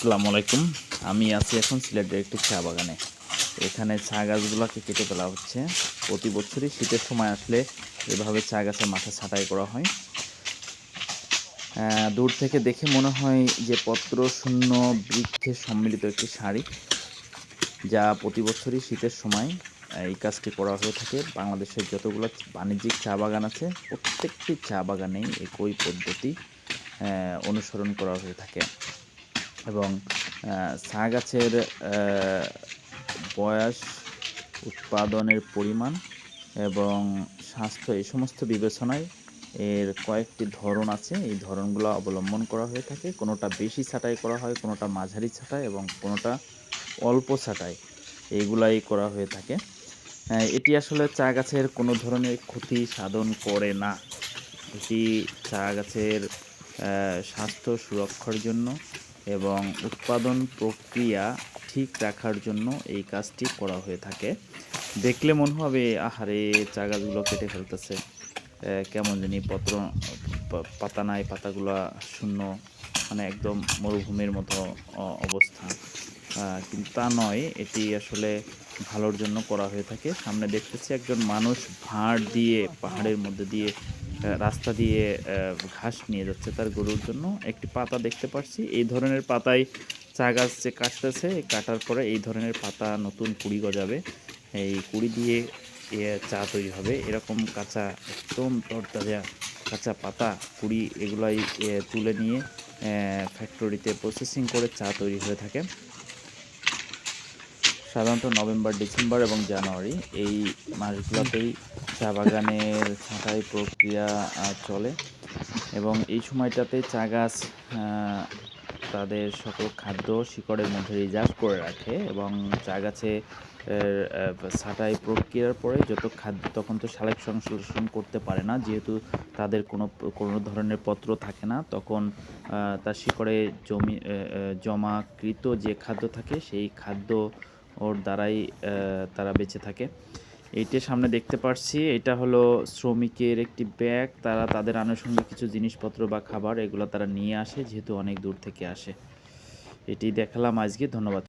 আসসালামু আলাইকুম। আমি আছি এখন সিলেটের একটি চা বাগানে। এখানে চা গাছগুলোকে কেটে ফেলা হচ্ছে। প্রতি বছরই শীতের সময় আসলে এভাবে চা গাছের মাথা ছাঁটাই করা হয়। দূর থেকে দেখে মনে হয় যে পত্র শূন্য বৃক্ষের সম্মিলিত একটি শাড়ি যা প্রতি বছরই শীতের সময় এই কাজটি করা হয়ে থাকে। বাংলাদেশের যতগুলো বাণিজ্যিক চা বাগান আছে, প্রত্যেকটি চা বাগানেই একই পদ্ধতি অনুসরণ করা হয়ে থাকে। এবং চা গাছের বয়স, উৎপাদনের পরিমাণ এবং স্বাস্থ্য এই সমস্ত বিবেচনায় এর কয়েকটি ধরন আছে। এই ধরনগুলো অবলম্বন করা হয়ে থাকে। কোনোটা বেশি ছাঁটাই করা হয়, কোনোটা মাঝারি ছাঁটাই এবং কোনোটা অল্প ছাঁটাই। এইগুলাই করা হয়ে থাকে। এটি আসলে চা গাছের কোনো ধরনের ক্ষতি সাধন করে না। এটি চা গাছের স্বাস্থ্য সুরক্ষার জন্য এবং উৎপাদন প্রক্রিয়া ঠিক রাখার জন্য এই কাজটি করা হয়ে থাকে। দেখলে মনে হবে, আহারে, চা গাছগুলো কেটে ফেলতেছে। কেমন জানি পত্র পাতা নাই পাতাগুলো শূন্য মানে একদম মরুভূমির মতো অবস্থা। কিন্তু তা নয়, এটি আসলে ভালোর জন্য করা হয়ে থাকে। সামনে দেখতেছি একজন মানুষ ভাঁড় দিয়ে, পাহাড়ের মধ্যে দিয়ে রাস্তা দিয়ে ঘাস নিয়ে যাচ্ছে তার গরুর জন্য। একটি পাতা দেখতে পাচ্ছি। এই ধরনের পাতায় চা গাছ যে কাটতেছে, কাটার পরে এই ধরনের পাতা নতুন কুড়ি গজাবে। এই কুড়ি দিয়ে চা তৈরি হবে। এরকম কাঁচা, একদম তরতাজা কাঁচা পাতা কুড়ি এগুলাই তুলে নিয়ে ফ্যাক্টরিতে প্রসেসিং করে চা তৈরি হয়ে থাকে। সাধারণত নভেম্বর, ডিসেম্বর এবং জানুয়ারি এই মাসগুলোতেই চা বাগানের ছাঁটাই প্রক্রিয়া চলে এবং এই সময়টাতে চা গাছ তাদের সকল খাদ্য শিকড়ের মধ্যে রিজার্ভ করে রাখে এবং চা গাছে ছাঁটাই প্রক্রিয়ার পরে যত খাদ্য তখন তো সালেক সংশ্লেষণ করতে পারে না। যেহেতু তাদের কোনো কোনো ধরনের পত্র থাকে না, তখন তার শিকড়ে জমি জমাকৃত যে খাদ্য থাকে সেই খাদ্য ওর দ্বারাই তারা বেঁচে থাকে। এইটা সামনে দেখতে পাচ্ছি এটা হলো শ্রমিকের একটি ব্যাগ। তারা তাদের আনুষঙ্গিক কিছু জিনিসপত্র বা খাবার এগুলো তারা নিয়ে আসে, যেহেতু অনেক দূর থেকে আসে। এটি দেখালাম আজকে। ধন্যবাদ।